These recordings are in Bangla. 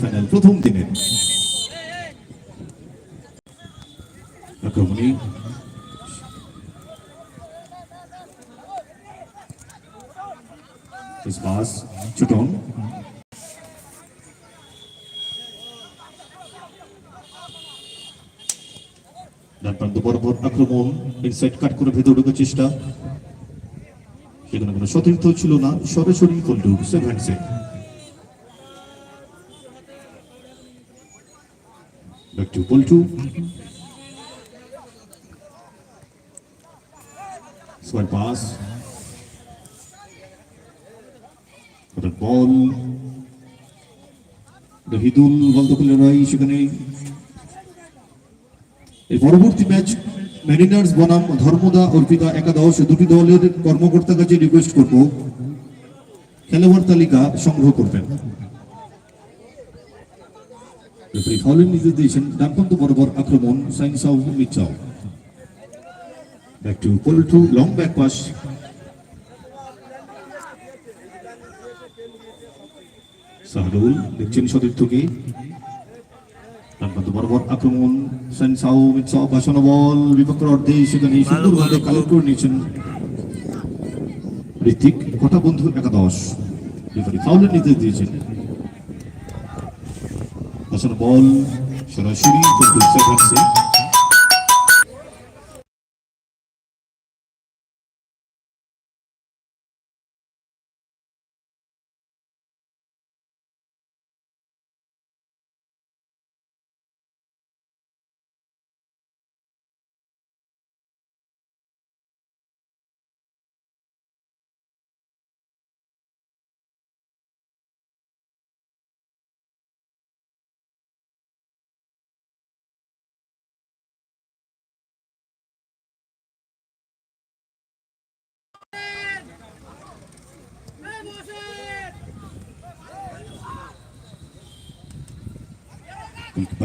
ফাইনাল প্রথম দিনের আক্রমণী। পাস ইনসাইড কাট করে চেষ্টা। সেখানে কোনো সতীর্থ ছিল না। সরাসরি Poltu seven set Back to Poltu. Square pass. For the ball. The ball দখলে লড়াই সেখানে এই পরবর্তী ম্যাচ মেরিনার্স বনাম, ধর্মদা, অর্পিতা, একাদশ, দুটি দলের কর্মকর্তার কাছে রিকোয়েস্ট করব খেলোয়াড় তালিকা সংগ্রহ করবেন ফাউলের নির্দেশ দিয়েছেন ডানপন্ত বরাবর আক্রমণ সাইন্স অফ মিচাও back to Poltu long back pass Sahrul দেখছেন সতীর্থকে বরাবর আক্রমণ সাইন্স অফ মিচাও বাসানো বল বিপক্ষের অর্ধে সেখানে সুন্দরভাবে কালেক্ট করে নিয়েছেন ঋতিক কটা বন্ধু একাদশ রেফারি ফাউলের নির্দেশ দিয়েছেন বসানো বল সরাসরি কিন্তু সেভেন্সে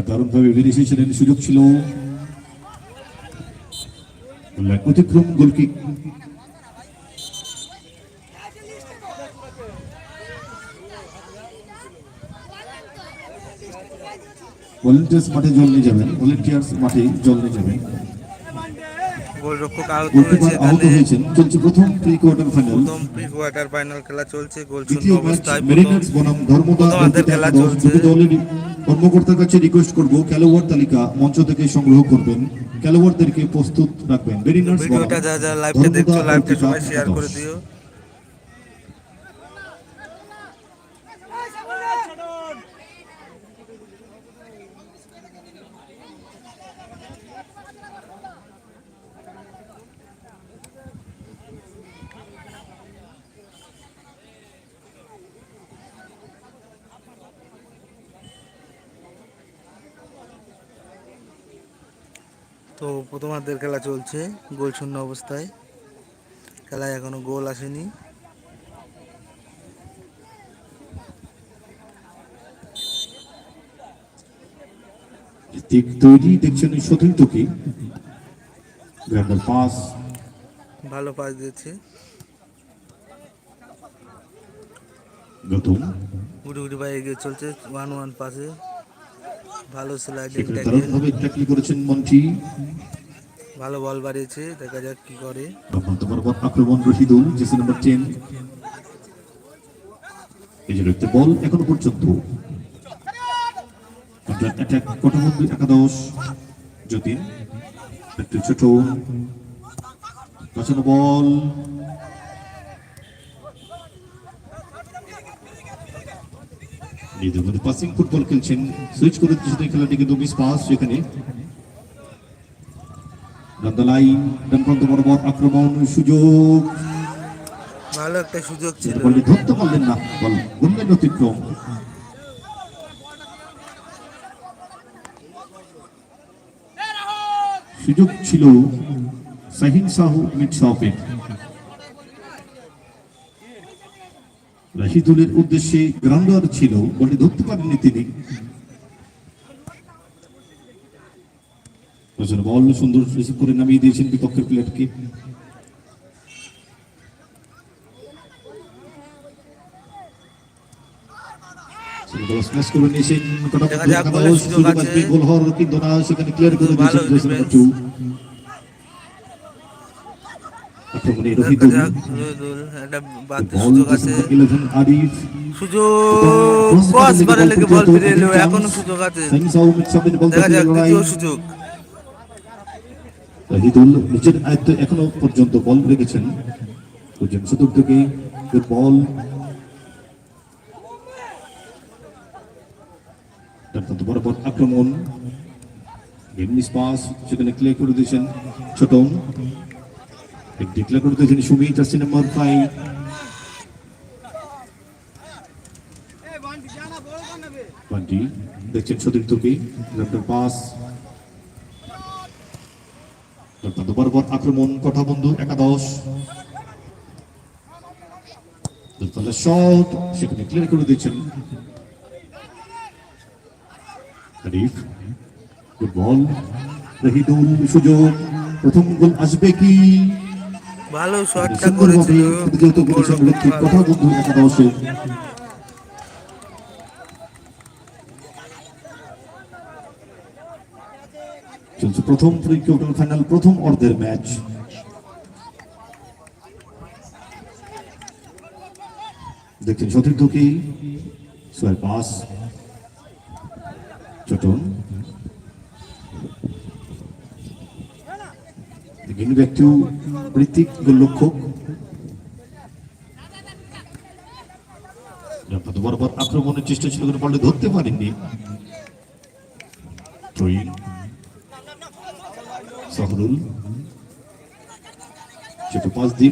দারুণভাবে বেরিয়ে এসেছিলেন সুযোগ ছিল। অতিক্রম গোলকিক ভলেন্টিয়ার্স মাঠে জল নিয়ে যাবেন ভলেন্টিয়ার্স মাঠে জল নিয়ে যাবেন। গোলরক্ষক আহত হয়েছে আহত হয়েছেন চলছে প্রথম প্রি কোয়ার্টার ফাইনাল প্রথম প্রি কোয়ার্টার ফাইনাল খেলা চলছে গোল শূন্য অবস্থায় মেরিনার্স বনাম ধর্মদা খেলা চলছে। দুটি দলের কর্মকর্তার কাছে রিকোয়েস্ট করব খেলোয়াড় তালিকা মঞ্চ থেকে সংগ্রহ করবেন। খেলোয়াড়দেরকে প্রস্তুত রাখবেন। ভেরি নার্স ভিডিওটা যা যা লাইভটা দেখছ লাইভটা সবাই শেয়ার করে দিও। তো প্রথমার্ধের খেলা চলছে গোল শূন্য অবস্থায়। খেলায় এখনও গোল আসেনি। তৈরি দেখছেন সতীর্থকে গ্র্যান্ডার পাস ভালো পাস দিয়েছে। গৌতম গুটি গুটি ভাই এগিয়ে চলছে ওয়ান ওয়ান পাসে ভালো স্লাইডিং দারুণভাবে ট্যাকল করেছেন মন্টি। ভালো বল বাড়িয়েছে দেখা যাক কি করে। বরাবর আক্রমণ রশিদুল জেসি নাম্বার টেন এই যে বল এখনও পর্যন্ত। অ্যাটাক কটবন্দি একাদশ যতীন একটু ছোট। বল পাসিং ফুটবল খেলছেন। সুইচ করে দিচ্ছেন খেলাটি কিন্তু মিস পাস সেখানে। নন্দলাই ডানপ্রান্ত বরাবর আক্রমণ সুযোগ। ভালো একটা সুযোগ ছিল। বললে ধরতে পারলেন না। বল বললেন অতিক্রম। সুযোগ ছিল সাহিন সাহু মিট সাহফের রাশিদুলের উদ্দেশ্যে গ্রাউন্ডার ছিল বলে ধরতে পারেননি তিনি। বল সুন্দর রিসিভ করে নামিয়ে দিয়েছেন বিপক্ষের প্লেয়ারকে বল স্ম্যাশ করে নিয়েছেন কটা দেখা বন্ধু যাক একাদশ গোলের সুযোগ সুযোগ আছে। আসবে গোল হওয়ার কিন্তু না সেখানে ক্লিয়ার করে ভালো দিয়েছেন রহিদুল একটা বাড়তি সুযোগ আছে। সুযোগ ক্রস বারে লেগে বল ফিরে এলো এখনও সুযোগ আছে। বল দেখা যাক লড়াই দ্বিতীয় সুযোগ। রহিদুল নিজের আয়ত্তে এখনও পর্যন্ত বল রেখেছেন। চতুর্থকে বল। বরাবর আক্রমণ। এমনিস পাস সেখানে ক্লিয়ার করে দিয়েছেন ছোটন। ডিক্লেয়ার করে দিয়েছেন Sumit jersey number five Bunty দেখছেন সতীর্থকে লেফটের পাস তারপর বরাবর আক্রমণ কথা বন্ধু একাদশ শট সেখানে ক্লিয়ার করে দিচ্ছেন আরিফ গুড বল রহিদুল সুযোগ প্রথম গোল আসবে কি ভালো শটটা করেছিল। করেছেন ব্যক্তি কথা বন্ধু চলছে প্রথম প্রি কোয়ার্টার ফাইনাল প্রথম অর্ধের ম্যাচ দেখছেন সতীর্থ কি? সোয়ার পাস চটন ব্যক্তিও ঋতিক গোলরক্ষক বরাবর আক্রমণের চেষ্টা ছিল কিন্তু বলটা ধরতে পারেননি।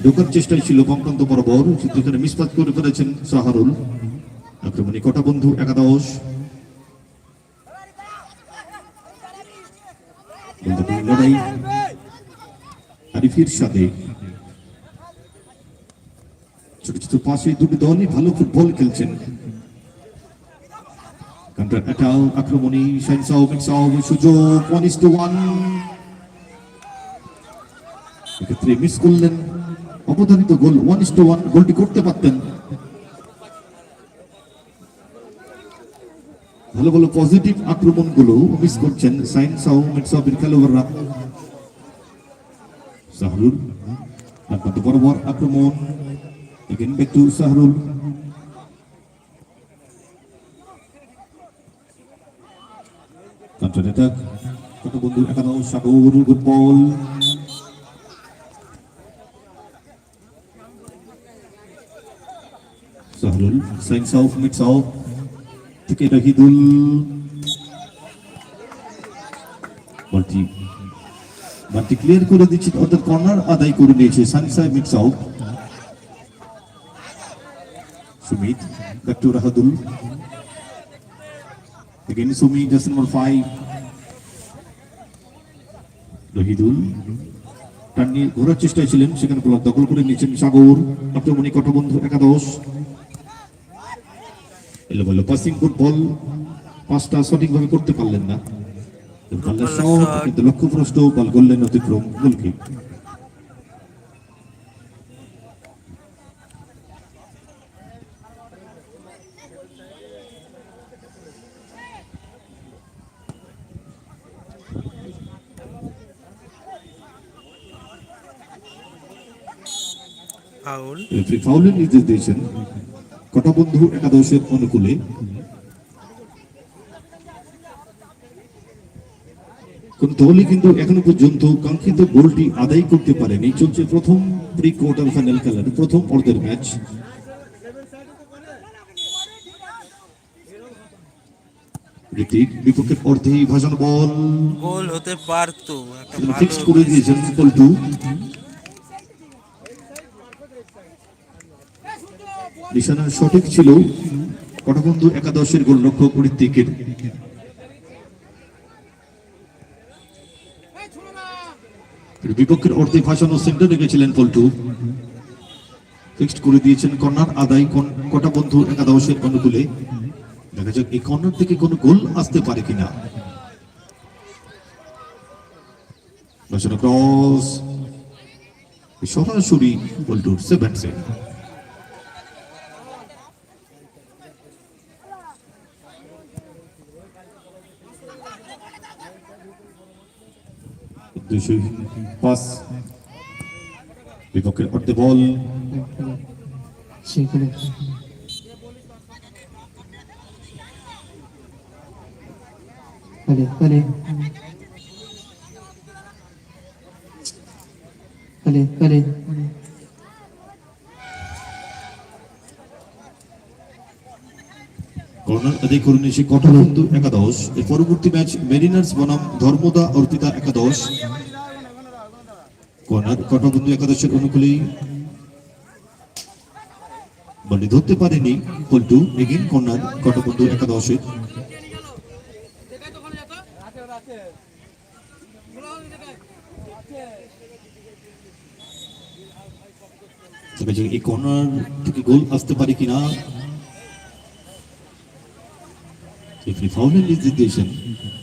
ঢোকার ছিল বামপ্রান্ত বরাবর মিসপাত করে ফেলেছেন সাহারুল। আক্রমণে কটা বন্ধু? একাদশ। লড়াই আরিফের সাথে। ছোট ছোট পাশে দুটি দলই ভালো ফুটবল খেলছেন। আক্রমণী মিস করলেন গোল ওয়ান ওয়ান গোলটি করতে পারতেন। ভালো ভালো পজিটিভ আক্রমণগুলো মিস করছেন সাইন্সাও মিক্সাও খেলোয়াড়রা সাহরুল একমাত্র বরাবর আক্রমণ again back to Sahrul counter attack কত বন্ধু একাদশ সাগর গুড বল সাহরুল সাইন্স অফ মিটস অফ থেকে রহিদুল বলটি বালটি ক্লিয়ার করে দিচ্ছে অর্থাৎ কর্নার আদায় করে নিয়েছে। সানসাই mix out Sumit to Rahadul. Again Sumit just number five Rahidul. টান নিয়ে ঘোরার চেষ্টায় ছিলেন, সেখানে ব্লক দখল করে নিয়েছেন সাগর। আক্রমণী কটবন্ধু একাদশ। এলো বলল পাসিং ফুটবল পাঁচটা সঠিকভাবে করতে পারলেন না। পাল্লা শট কিন্তু লক্ষ্যভ্রষ্ট বল করলেন অতিক্রম গোলকিক ফাউল। ফাউলের নির্দেশ দিয়েছেন কটা বন্ধু একাদশের অনুকূলে কোন দলই কিন্তু এখনও পর্যন্ত কাঙ্ক্ষিত গোলটি আদায় করতে পারেনি। চলছে প্রথম প্রি কোয়ার্টার ফাইনাল খেলার প্রথম অর্ধের ম্যাচ ঋতিক বিপক্ষের অর্ধে ভাষণ বল। গোল হতে পারতো ফিক্সড করে দিয়েছেন পল্টু নিশানা সঠিক ছিল কটবন্ধু একাদশের গোলরক্ষক ঋত্বিকের। বিপক্ষের অর্ধেক ভাসানো সেন্টারে গেছিলেন পল্টু। ফিক্সড করে দিয়েছেন কর্নার, আদায় কটা বন্ধু একাদশের অনুকূলে দেখা যাক এই কর্নার থেকে কোনো গোল আসতে পারে কিনা। ক্রস। সরাসরি পল্টুর সেভেন সেট দুশো পাস। বিপক্ষের অর্ধে বল। একাদশ। এর পরবর্তী ম্যাচ মেরিনার্স বনাম ধর্মদা অর্পিতা একাদশ। কর্নার কঠোরবন্ধু একাদশের অনুকূলেই বলে ধরতে পারেনি পল্টু, এগিন কর্নার কঠোরবন্ধু একাদশের। এই কর্নার থেকে গোল আসতে পারে কিনা? দিয়েছেন। শেখ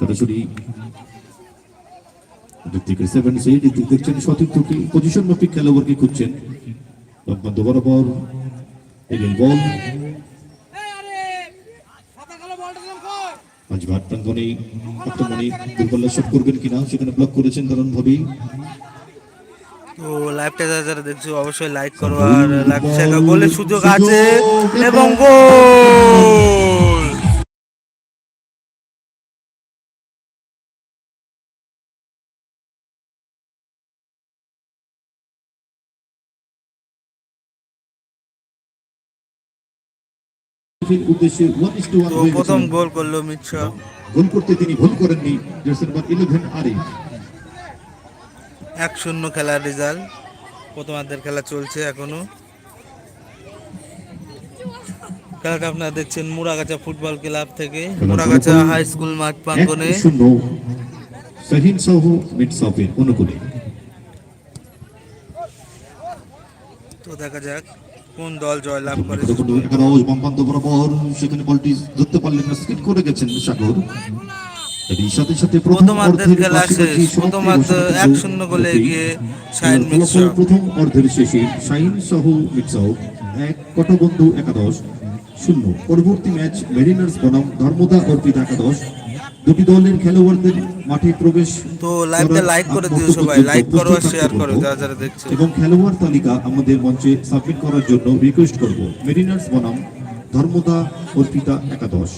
সরাসরি দিকে সেভেন সেইড দিক দেখছেন সতীর্থকে পজিশন মাফিক খেলোয়াড়কে খুঁজছেন। লম্বান্ত বরাবর এলেন বল। আজ ভাট প্রাঙ্গনে আক্রমণে দুর্বল শট করবেন কিনা সেখানে ব্লক করেছেন দারুণ ভাবেই তো লাইভটা যারা দেখছ অবশ্যই লাইক করো আর লাইভ শেয়ার গোলের সুযোগ আছে এবং গোল! উদ্দেশ্যে ওয়ান ইস টু ওয়ান তো প্রথম গোল করল মিৎসা গোল করতে তিনি ভুল করেননি জার্সি নাম্বার ইলেভেন আরিফ এক শূন্য খেলার রেজাল্ট প্রথমার্ধের খেলা চলছে এখনও। খেলাটা আপনারা দেখছেন মুরাগাছা ফুটবল ক্লাব থেকে। মুরাগাছা হাই স্কুল মাঠ প্রাঙ্গনে অনুকূলে। তো দেখা যাক। কোন দল জয়লাভ করে? বরাবর সেখানে বলটি ধরতে পারলেন না স্কিট করে গেছেন সাগর। সাথে সাথে প্রথম অর্ধের খেলা শেষ। সমাপ্তি প্রথমার্ধ এক শূন্য গোলে এগিয়ে শাহিন প্রথম অর্ধের শেষে শাহিন সাহু এক কটবন্ধু একাদশ শূন্য। পরবর্তী ম্যাচ মেরিনার্স বনাম ধর্মদা অর্পিত একাদশ দুটি দলের খেলোয়াড়দের মাঠে প্রবেশ তো লাইভটা লাইক করে দিও সবাই লাইক করো আর শেয়ার করো যারা যারা দেখছ। এবং খেলোয়াড় তালিকা আমাদের মঞ্চে সাবমিট করার জন্য রিকোয়েস্ট করব। মেরিনার্স বনাম ধর্মদা অর্পিতা একাদশ।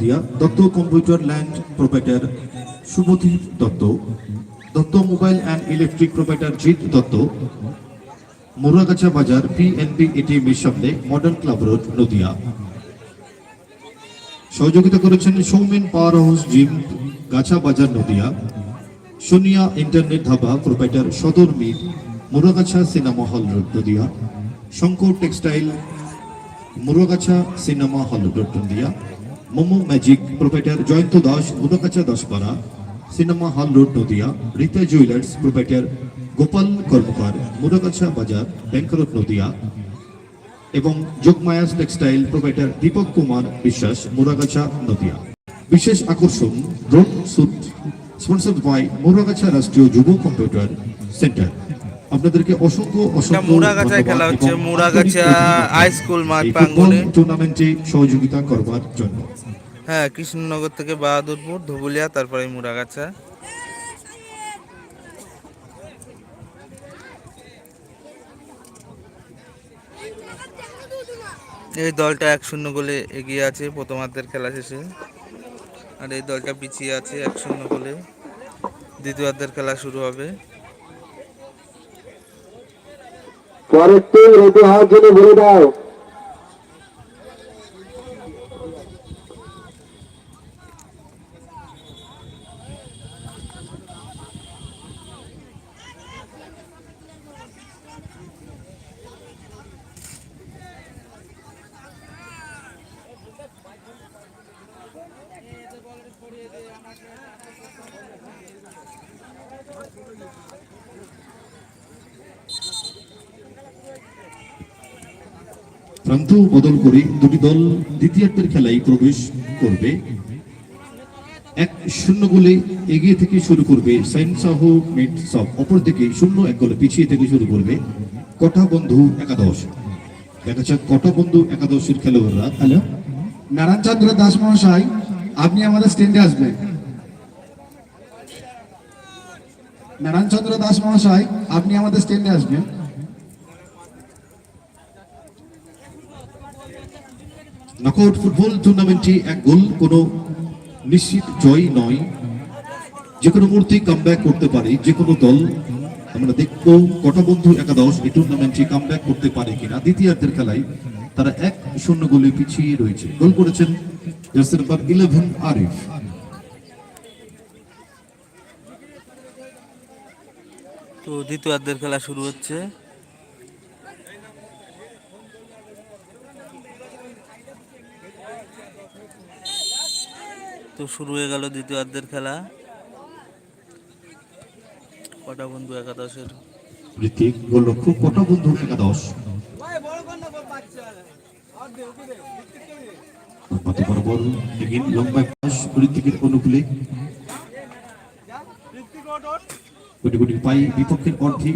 Diya Dutta computer land proprietor Shubhadeep Dutta Dutta mobile and electric proprietor Jit Dutta, Moragachha বাজার পিএনবি এটিএম এর সামনে মডার্ন ক্লাব রোড, নদিয়া। সহযোগিতা করেছেন Soumen power house gym, Gachha বাজার, Nadia. Sonia internet dhaba proprietor Sadar Mir, Moragachha cinema hall road, Nadia. Shankar textile, Murgachha cinema hall road, Nadia. Momo, magic, proprietor Jayanta Das Murgachha Daspara, cinema hall road Nadia, Rita jewellers, proprietor Gopal Karmakar Muragachha বাজার ব্যাংক রোড নদিয়া, এবং যোগমায়াস টেক্সটাইল, প্রোপাইটার দীপক কুমার বিশ্বাস, মুরাগাছা নদিয়া। বিশেষ আকর্ষণ, drone, shoot, sponsored by Muragachha রাষ্ট্রীয় যুব কম্পিউটার সেন্টার। আপনাদেরকে অসংখ্য অসংখ্য খেলা হচ্ছে মুরাগাছা হাই স্কুল মাঠ ফুটবল টুর্নামেন্টে সহযোগিতা করবার জন্য। হ্যাঁ কৃষ্ণনগর থেকে বাহাদুরপুর ধুবুলিয়া তারপরে মুরাগাছা এই দলটা এক শূন্য গোলে এগিয়ে আছে প্রথমার্ধের খেলা শেষে। আর এই দলটা পিছিয়ে আছে এক শূন্য গোলে। দ্বিতীয়ার্ধের খেলা শুরু হবে। পরের রেডি হওয়ার জন্য বলে দাও। প্রান্ত বদল করে দুটি দল দ্বিতীয়ার্ধের খেলায় প্রবেশ করবে। এক শূন্য গোলে এগিয়ে থেকে শুরু করবে সাইন সাহ মিট সব শূন্য এক গোলে পিছিয়ে থেকে শুরু করবে কটা বন্ধু একাদশ। দেখা যাক কটা বন্ধু একাদশের খেলোয়াড়রা। হ্যালো? নারায়ণচন্দ্র দাস মহাশয়, আপনি আমাদের স্ট্যান্ডে আসবেন। নারায়ণ চন্দ্র দাস মহাশয়, আপনি আমাদের স্ট্যান্ডে আসবেন। নকআউট ফুটবল টুর্নামেন্টে এক গোল কোনো নিশ্চিত জয় নয়। যে কোনো মুহূর্তে কামব্যাক করতে পারে যে কোনো দল। আমরা দেখব কটা বন্ধু একাদশ এই টুর্নামেন্টে কামব্যাক করতে পারে কিনা। দ্বিতীয়ার্ধের খেলায় তারা এক শূন্য গোলে পিছিয়ে রয়েছে। গোল করেছেন জার্সি নাম্বার ইলেভেন আরিফ। তো দ্বিতীয়ার্ধের খেলা শুরু হচ্ছে। তো শুরু হয়ে গেল দ্বিতীয়ার্ধের খেলা। কটা বন্ধু একাদশের কটা বন্ধু একাদশ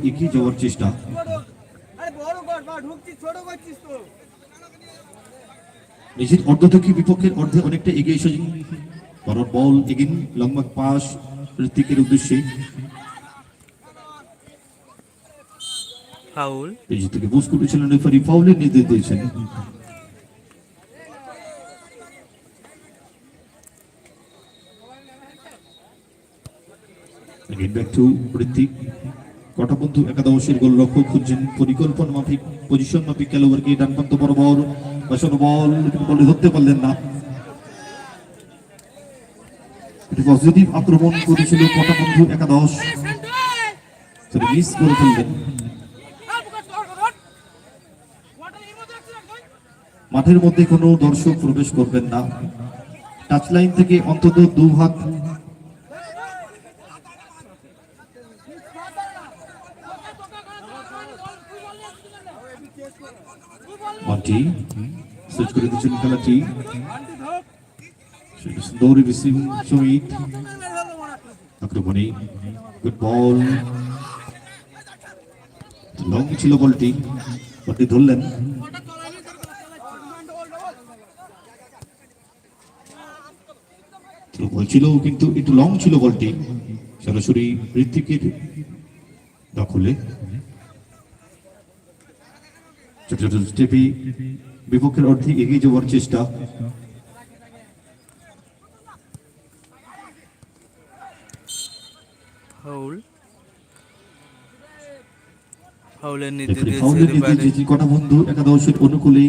এগিয়ে যাওয়ার চেষ্টা। নিজের অর্ধ থেকে বিপক্ষের অর্ধে অনেকটা এগিয়ে এসে বড় বল এগিন লম্বা পাস ঋতিকের উদ্দেশ্যে ফাউল এই থেকে বুঝ করেছিলেন রেফারি ফাউলের নির্দেশ দিয়েছেন Again back to ঋত্বিক কটা বন্ধু একাদশের গোল লক্ষ্য খুঁজছেন পরিকল্পনা মাফিক পজিশন মাফিক খেলোয়াড়কে ডান প্রান্ত বরাবর বাসানো বল বলে ধরতে পারলেন না পজিটিভ আক্রমণ করেছিল কটা বন্ধু? একাদশ মিস করে মাঠের মধ্যে কোনো দর্শক প্রবেশ করবেন না। টাচ লাইন থেকে অন্তত দু হাত। মাটি সুইচ করে দিচ্ছেন খেলাটি। সুন্দর রিসিভ সমিত আক্রমণে গুড বল লং ছিল বলটি বলটি ধরলেন বলছিল কিন্তু একটু লং ছিল বলটি সরাসরি ঋত্বিকের দখলে ছোট ছোট স্টেপে বিপক্ষের অর্ধে এগিয়ে যাওয়ার চেষ্টা দিয়েছে নির্দেশ রেফারি। দিয়েছে কটা বন্ধু একাদশের অনুকূলে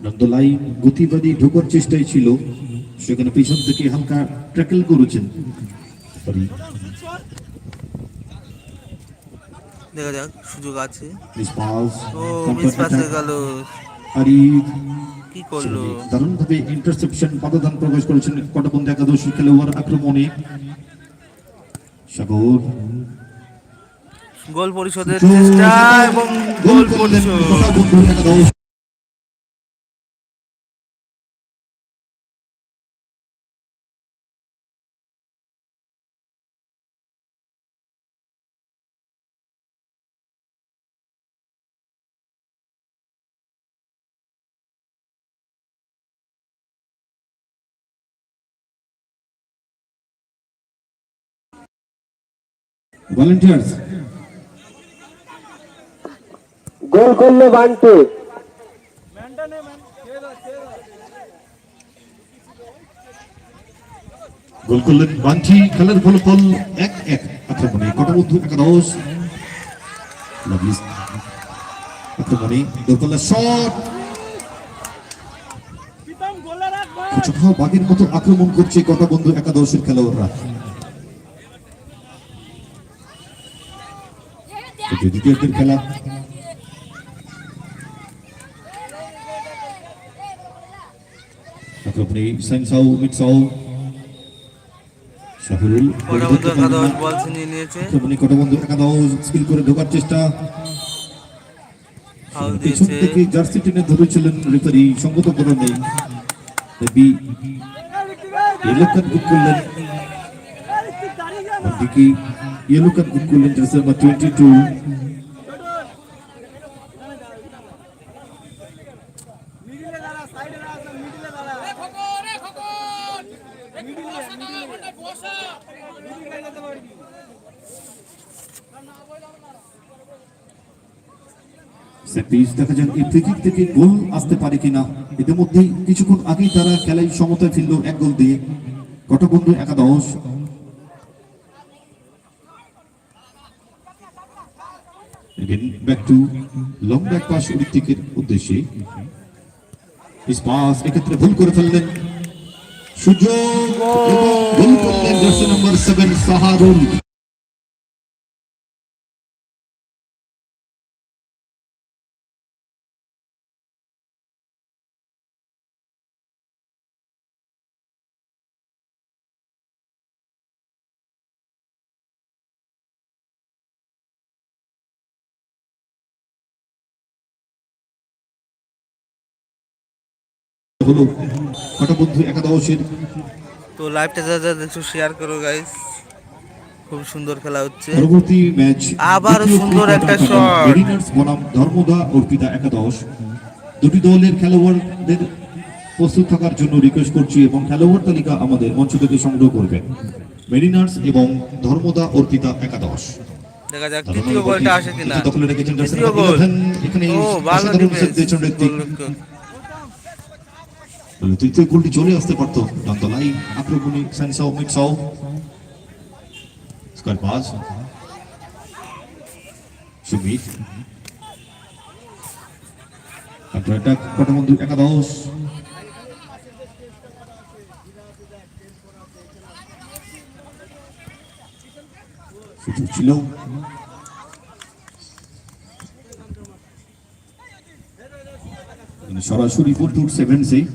নন্দলাই গতিবাদী ঢোকার চেষ্টায় ছিল। সেখানে পিছন থেকে হালকা ট্যাকেল করেছেন রেফারি দেখা যাক সুযোগ আছে। ও মিস পাস হয়ে গেল। কি করল? ইন্টারসেপশন করেছেন একাদশী খেলোয়াড় আক্রমণে। সাগর। গোল পরিশোধের চেষ্টা এবং গোল পরিশোধ। ভলেন্টিয়ার্স গোল করল বান্টু। গোল করলেন বাঞ্চি খেলার ফলাফল এক এক। আক্রমণে কটবন্ধু একাদশ। আক্রমণে শট। গোলে ভাই কোথাও বাঘের মতো আক্রমণ করছে কটবন্ধু একাদশের খেলোয়াড়রা। এটি খেলা। আক্রমণে সাইনসাউ মিটসাউ শাহুরুল একাদশ বল ছিনিয়ে নিয়েছে। আক্রমণে কটবন্ধু একাদশ স্কিল করে ঢোকার চেষ্টা। ফাউল দিয়েছে। থেকে জার্সি টেনে ধরেছিলেন রেফারি সঙ্গত করে নেই বুক করলেন। দিকে মিডিলে দাঁড়া মিডিলে মিডিলে যেতে পারবি সেপিস দেখা যাক এই ফ্রি থেকে গোল আসতে পারে কিনা ইতিমধ্যে কিছুক্ষণ আগেই তারা খেলায় সমতায় ফিরল এক গোল দিয়ে। কটবন্ধু একাদশ। Back to long back pass ঋত্বিকের উদ্দেশ্যে। পাস এক্ষেত্রে ভুল করে ফেললেন। সুযোগ ভুল করলেন। জার্সি নম্বর সেভেন সাহারুল হলো কটবন্ধু একাদশের। তো লাইভটা যা যা দেখছ শেয়ার করো গাইস খুব সুন্দর খেলা হচ্ছে। পরবর্তী ম্যাচ আবার সুন্দর একটা শট। মেরিনার্স বনাম ধর্মদা অর্পিতা একাদশ। দুটি দলের খেলোয়াড়দের প্রস্তুত থাকার জন্য রিকোয়েস্ট করছি এবং খেলোয়াড় তালিকা আমাদের মঞ্চ থেকে সংগ্রহ করবেন। মেরিনার্স এবং ধর্মদা অর্পিতা একাদশ। দেখা যাক তৃতীয় গোলটা আসে কিনা। দখলে রেখেছেন জার্সি তৃতীয় নাম্বার গোল 11 এখানে ও ভালো ডিফেন্স দিয়েছেন ঋত্বিক তৃতীয় গোলটি চলে আসতে পারতো। দন্তলাই আক্রমণী, সেন্সাও, মিটসাও। Square pass Sumit. একাদশ। সুযোগ ছিল। মানে সরাসরি four two seven six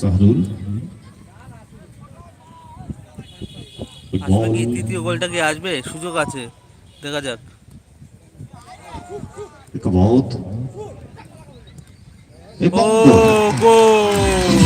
Sahrul তৃতীয় গোলটা কি আসবে? সুযোগ আছে। দেখা যাক। বহুত ও গোল!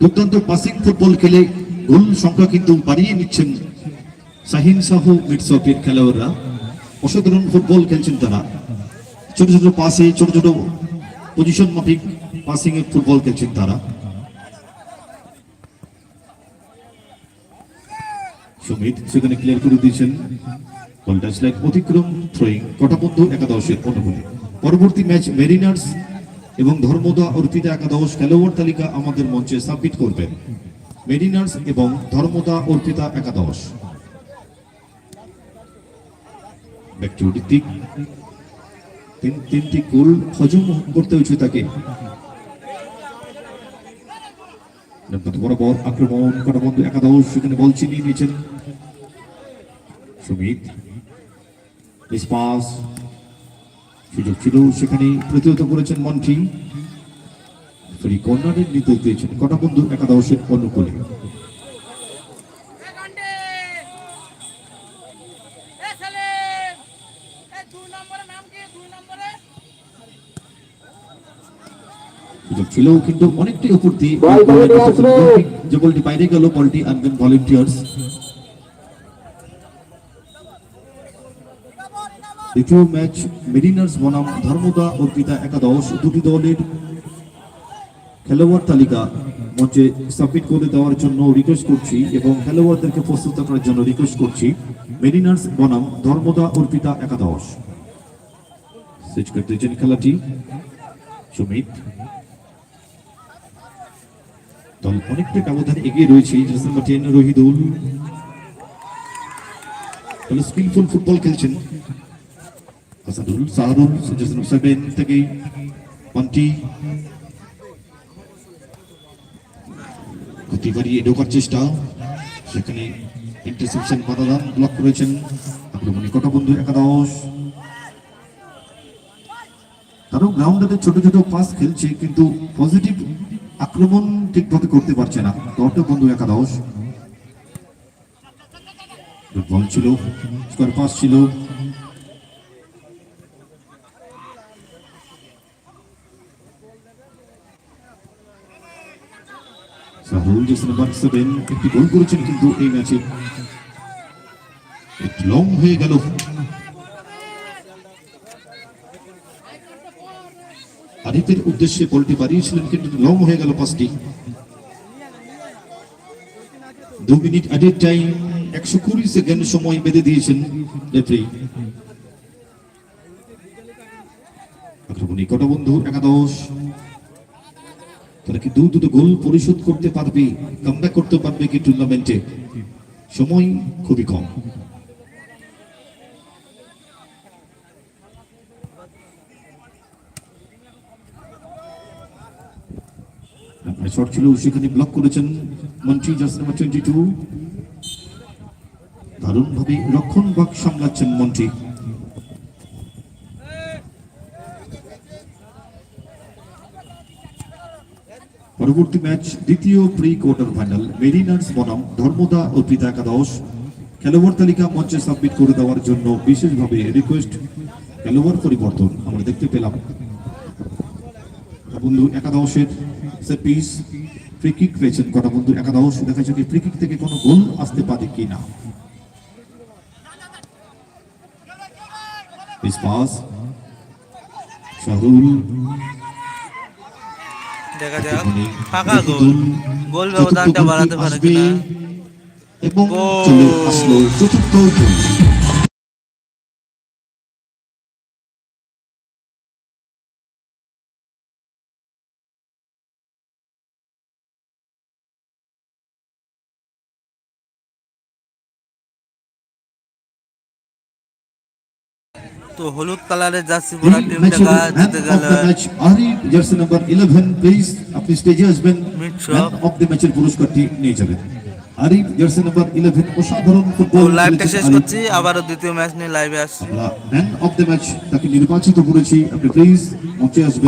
দুর্দান্ত পাসিং ফুটবল খেলে গোল সংখ্যা কিন্তু বাড়িয়ে নিচ্ছেন শাহিন সাহু মিটসপের খেলোয়াড়রা। অসাধারণ ফুটবল খেলছেন তারা। ছোট ছোট পাসে ছোট ছোট পজিশন মাফিক পাসিং এর ফুটবল খেলছেন তারা। সুমিত সেখানে ক্লিয়ার করে দিয়েছেন। অতিক্রম থ্রোয়িং কটাবন্ধু একাদশের অনুকূলে পরবর্তী ম্যাচ মেরিনার্স এবং ধর্মদা অর্পিতা একাদশ খেলোয়াড় তালিকা আমাদের মঞ্চে সাবমিট করবেন। মেরিনার্স এবং ধর্মদা অর্পিতা একাদশ। ব্যাক টু ঋত্বিক তিন তিনটি গোল হজম করতে হয়েছে তাকে। বরাবর আক্রমণ কটাবন্ধু একাদশ, সেখানে বল চিনিয়ে নিয়েছেন। সুমিত। পাস সুযোগ ছিল সেখানে প্রতিহত করেছেন মন্ত্রী ফ্রি কর্নারের নিতে দিয়েছেন কটা বন্ধু একাদশের অনুকূলে ছিল কিন্তু অনেকটাই উপর দিয়ে যে বলটি বাইরে গেল বলটি আনবেন ভলেন্টিয়ার্স দ্বিতীয় ম্যাচ মেরিনার্স বনাম ধর্মদা অর্পিতা একাদশ দুটি দলের খেলোয়াড় তালিকা মঞ্চে সাবমিট করে দেওয়ার জন্য রিকোয়েস্ট করছি এবং খেলোয়াড়দেরকে প্রস্তুত করার জন্য রিকোয়েস্ট করছি। মেরিনার্স বনাম ধর্মদা অর্পিতা একাদশ। সুইচ করতে দিয়েছেন খেলাটি। সুমিত। দল অনেকটা ব্যবধান এগিয়ে রয়েছে নাম্বার টেন রহিদুল। দল স্কিলফুল ফুটবল খেলছেন। নাম্বার সেভেন থেকে পন্টি গতি বাড়িয়ে ঢোকার চেষ্টা সেখানে ইন্টারসেপশন ব্লক করেছেন। আক্রমণী কটা বন্ধু একাদশ গ্রাউন্ডে ছোট ছোট পাস খেলছে, কিন্তু পজিটিভ আক্রমণ ঠিকভাবে করতে পারছে না। দলটা বন্ধু একাদশ। বল ছিল, স্কোয়ার পাস ছিল। সাহুল যে নাম্বার একটি গোল করেছেন কিন্তু এই ম্যাচে লং হয়ে গেল। আরিফের উদ্দেশ্যে বলটি বাড়িয়েছিলেন কিন্তু লং হয়ে গেল পাঁচটি। দু মিনিট অ্যাডেড টাইম একশো কুড়ি সেকেন্ড সময় বেঁধে দিয়েছেন রেফারি আক্রমণী কটা বন্ধু একাদশ? তারা কি দু দুটো গোল পরিশোধ করতে পারবে কামব্যাক করতে পারবে কি টুর্নামেন্টে সময় খুবই কম। শট ছিল, সেখানে ব্লক করেছেন মন্ত্রী জার্সি নাম্বার টোয়েন্টি টু দারুণ ভাবে রক্ষণ বাক সামলাচ্ছেন মন্ত্রী। পরবর্তী ম্যাচ দ্বিতীয় প্রি কোয়ার্টার ফাইনাল, মেরিনার্স বনাম, ধর্মদা ও পিতা একাদশ খেলোয়াড় তালিকা মঞ্চে সাবমিট করে দেওয়ার জন্য বিশেষভাবে রিকোয়েস্ট খেলোয়াড় পরিবর্তন। আমরা দেখতে পেলাম। বন্ধু, একাদশের সেট পিস ফ্রি কিক পেয়েছেন কটা বন্ধু? একাদশ, দেখা যাচ্ছে ফ্রি কিক থেকে কোনো গোল আসতে পারে কিনা। পিস পাস শাহরুল দেখা যাক। ফাঁকা গোল। গোল ব্যবধানটা বাড়াতে পারে কিনা। এবং চলে আসলো চতুর্থ তো হলুদ কালারের জার্সি পরা জিতে গেল। আরি জার্সি নাম্বার 11 প্লিজ আপনি স্টেজে আসবেন। ম্যান অফ দ্য ম্যাচের পুরস্কারটি নিয়ে যাবেন। আরিফ জার্সি নাম্বার 11 অসাধারণ ফুটবল লাইভটা খেলেছেন শেষ করছি আবারও দ্বিতীয় ম্যাচ নিয়ে লাইভে আসছি। ম্যান অফ দ্য ম্যাচ তাকে নির্বাচিত করেছি। আপনি প্লিজ মঞ্চে আসবেন।